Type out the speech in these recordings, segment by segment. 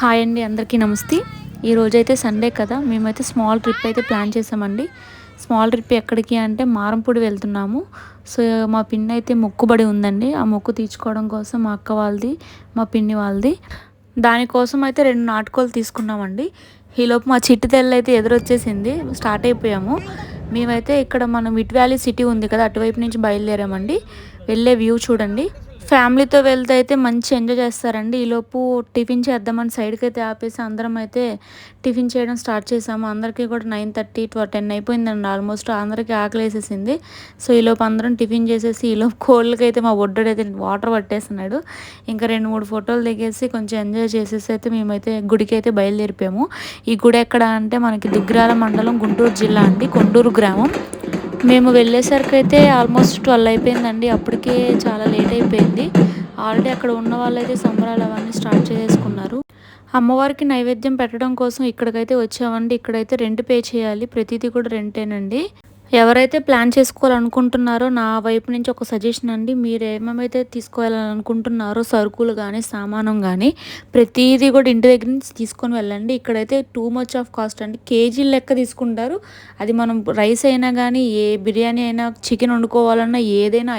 Hi అండి అందరికీ నమస్తే. ఈరోజైతే సండే కదా మేమైతే స్మాల్ ట్రిప్ అయితే ప్లాన్ చేసామండి స్మాల్ ట్రిప్ ఎక్కడికి అంటే మారంపూడి వెళ్తున్నాము. సో మా పిన్ని అయితే మొక్కుబడి ఉందండి. ఆ మొక్కు తీర్చుకోవడం కోసం మా అక్క వాళ్ళది మా పిన్ని వాళ్ళది. దానికోసం అయితే రెండు నాటుకోలు తీసుకున్నామండి. ఈలోపు మా చిట్టి తెల్ల అయితే ఎదురొచ్చేసింది స్టార్ట్ అయిపోయాము. మేమైతే ఇక్కడ మనం విట్ వ్యాలీ సిటీ ఉంది కదా అటువైపు నుంచి బయలుదేరామండి. వెళ్ళే వ్యూ చూడండి. ఫ్యామిలీతో వెళ్తే అయితే మంచి ఎంజాయ్ చేస్తారండి. ఈలోపు టిఫిన్ చేద్దామని సైడ్కి అయితే ఆపేసి అందరం అయితే టిఫిన్ చేయడం స్టార్ట్ చేసాము. అందరికీ కూడా నైన్ థర్టీ ట్వ టెన్ అయిపోయిందండి ఆల్మోస్ట్. అందరికీ ఆకలి వేసేసింది సో ఈలోపు అందరం టిఫిన్ చేసేసి ఈలోపు కోళ్ళకి అయితే మా ఒడ్డోడు అయితే వాటర్ పట్టేస్తున్నాడు. ఇంకా రెండు మూడు ఫోటోలు దిగేసి కొంచెం ఎంజాయ్ చేసేసి అయితే మేమైతే గుడికి అయితే బయలుదేరిపోయాము. ఈ గుడి ఎక్కడ అంటే మనకి దుగ్గిరాల మండలం గుంటూరు జిల్లా అండి కొండూరు గ్రామం. మేము వెళ్ళేసరికి అయితే ఆల్మోస్ట్ ట్వెల్వ్ అయిపోయిందండి. అప్పటికే చాలా అయిపోయింది. ఆల్రెడీ అక్కడ ఉన్న వాళ్ళైతే సంబరాలు అవన్నీ స్టార్ట్ చేసేసుకున్నారు. అమ్మవారికి నైవేద్యం పెట్టడం కోసం ఇక్కడికైతే వచ్చామండి. ఇక్కడైతే రెంట్ పే చేయాలి. ప్రతిదీ కూడా రెంటేనండి. ఎవరైతే ప్లాన్ చేసుకోవాలనుకుంటున్నారో నా వైపు నుంచి ఒక సజెషన్ అండి. మీరు ఏమేమైతే తీసుకోవాలనుకుంటున్నారో సరుకులు కానీ సామానం కానీ ప్రతిదీ కూడా ఇంటి దగ్గర నుంచి తీసుకొని వెళ్ళండి. ఇక్కడైతే టూ మచ్ ఆఫ్ కాస్ట్ అండి. కేజీ లెక్క తీసుకుంటారు. అది మనం రైస్ అయినా కానీ ఏ బిర్యానీ అయినా చికెన్ వండుకోవాలన్నా ఏదైనా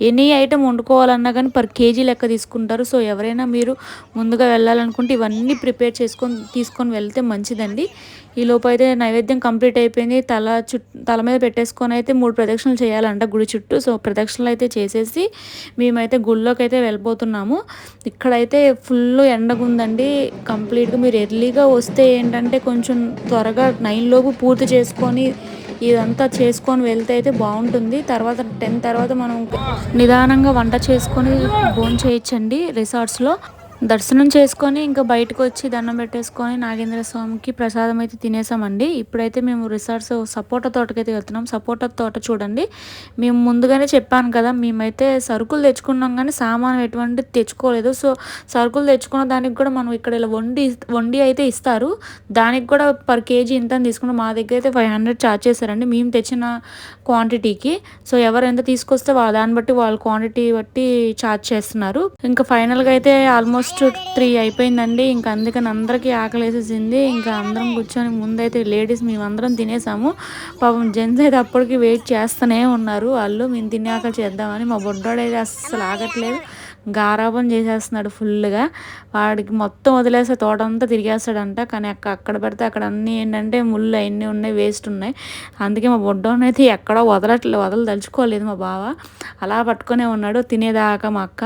ఎనీ ఐటెం వండుకోవాలన్నా కానీ పర్ కేజీ లెక్క తీసుకుంటారు. సో ఎవరైనా మీరు ముందుగా వెళ్ళాలనుకుంటే ఇవన్నీ ప్రిపేర్ చేసుకొని తీసుకొని వెళ్తే మంచిదండి. ఈ లోపు అయితే నైవేద్యం కంప్లీట్ అయిపోయింది. తల చుట్టూ తల మీద పెట్టేసుకొని అయితే మూడు ప్రదక్షిణలు చేయాలంట గుడి చుట్టూ. సో ప్రదక్షిణలు అయితే చేసేసి మేమైతే గుళ్ళోకి అయితే వెళ్ళిపోతున్నాము ఇక్కడైతే ఫుల్ ఎండగుందండి. కంప్లీట్గా మీరు ఎర్లీగా వస్తే ఏంటంటే కొంచెం త్వరగా నైన్లోపు పూర్తి చేసుకొని ఇదంతా చేసుకొని వెళ్తే అయితే బాగుంటుంది. తర్వాత టెన్ తర్వాత మనం నిదానంగా వంట చేసుకొని భోజనం చేయొచ్చండి రిసార్ట్స్లో. దర్శనం చేసుకొని ఇంకా బయటకు వచ్చి దండం పెట్టేసుకొని నాగేంద్ర స్వామికి ప్రసాదం అయితే తినేసామండి. ఇప్పుడైతే మేము రిసార్ట్స్ సపోటా తోటకైతే వెళ్తున్నాం. సపోటా తోట చూడండి. మేము ముందుగానే చెప్పాను కదా మేమైతే సరుకులు తెచ్చుకున్నాం కానీ సామాను ఎటువంటి తెచ్చుకోలేదు. సో సరుకులు తెచ్చుకున్న దానికి కూడా మనం ఇక్కడ ఇలా వండి వండి అయితే ఇస్తారు. దానికి కూడా పర్ కేజీ ఇంత తీసుకున్నాం. మా దగ్గర అయితే ఫైవ్ హండ్రెడ్ ఛార్జ్ చేశారండి. మేము తెచ్చిన క్వాంటిటీకి సో ఎవరు ఎంత తీసుకొస్తే దాన్ని బట్టి వాళ్ళ క్వాంటిటీ బట్టి ఛార్జ్ చేస్తున్నారు. ఇంకా ఫైనల్గా అయితే ఆల్మోస్ట్ ఆల్మోస్ట్ త్రీ అయిపోయిందండి. ఇంకా అందుకని అందరికీ ఆకలి వేసేసింది ఇంకా అందరం కూర్చొని ముందైతే లేడీస్ మేమందరం తినేసాము. పాపం జెంట్స్ అయితే అప్పటికి వెయిట్ చేస్తూనే ఉన్నారు. వాళ్ళు మేము తినే ఆకలి చేద్దామని మా బొడ్డోడైతే అస్సలు ఆగట్లేదు. గారాబం చేసేస్తున్నాడు ఫుల్గా. వాడికి మొత్తం వదిలేసే తోట అంతా తిరిగేస్తాడంట. కానీ అక్క అక్కడ పెడితే అక్కడ అన్నీ ఏంటంటే ముళ్ళు అవన్నీ ఉన్నాయి వేస్ట్ ఉన్నాయి. అందుకే మా బొడ్డోని అయితే ఎక్కడో వదలట్లేదు వదలు తలుచుకోలేదు మా బావ. అలా పట్టుకునే ఉన్నాడు తినేదాకా మా అక్క.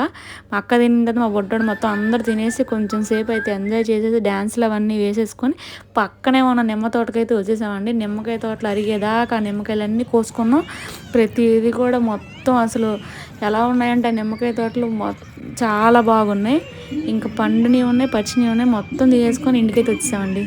మా అక్క తిన్న తర్వాత మా బొడ్డోడు మొత్తం అందరు తినేసి కొంచెం సేపు అయితే ఎంజాయ్ చేసేసి డ్యాన్స్లు అవన్నీ వేసేసుకొని పక్కనే ఉన్న నిమ్మ తోటకైతే వచ్చేసామండి. నిమ్మకాయ తోటలు అరిగేదాకా నిమ్మకాయలన్నీ కోసుకున్నాం. ప్రతిదీ కూడా మొత్తం అసలు ఎలా ఉన్నాయంటే నిమ్మకాయ తోటలు మొత్తం చాలా బాగున్నాయి. ఇంకా పండుని ఉన్నాయి పచ్చిని ఉన్నాయి మొత్తం తీసేసుకొని ఇంటికైతే వచ్చామండి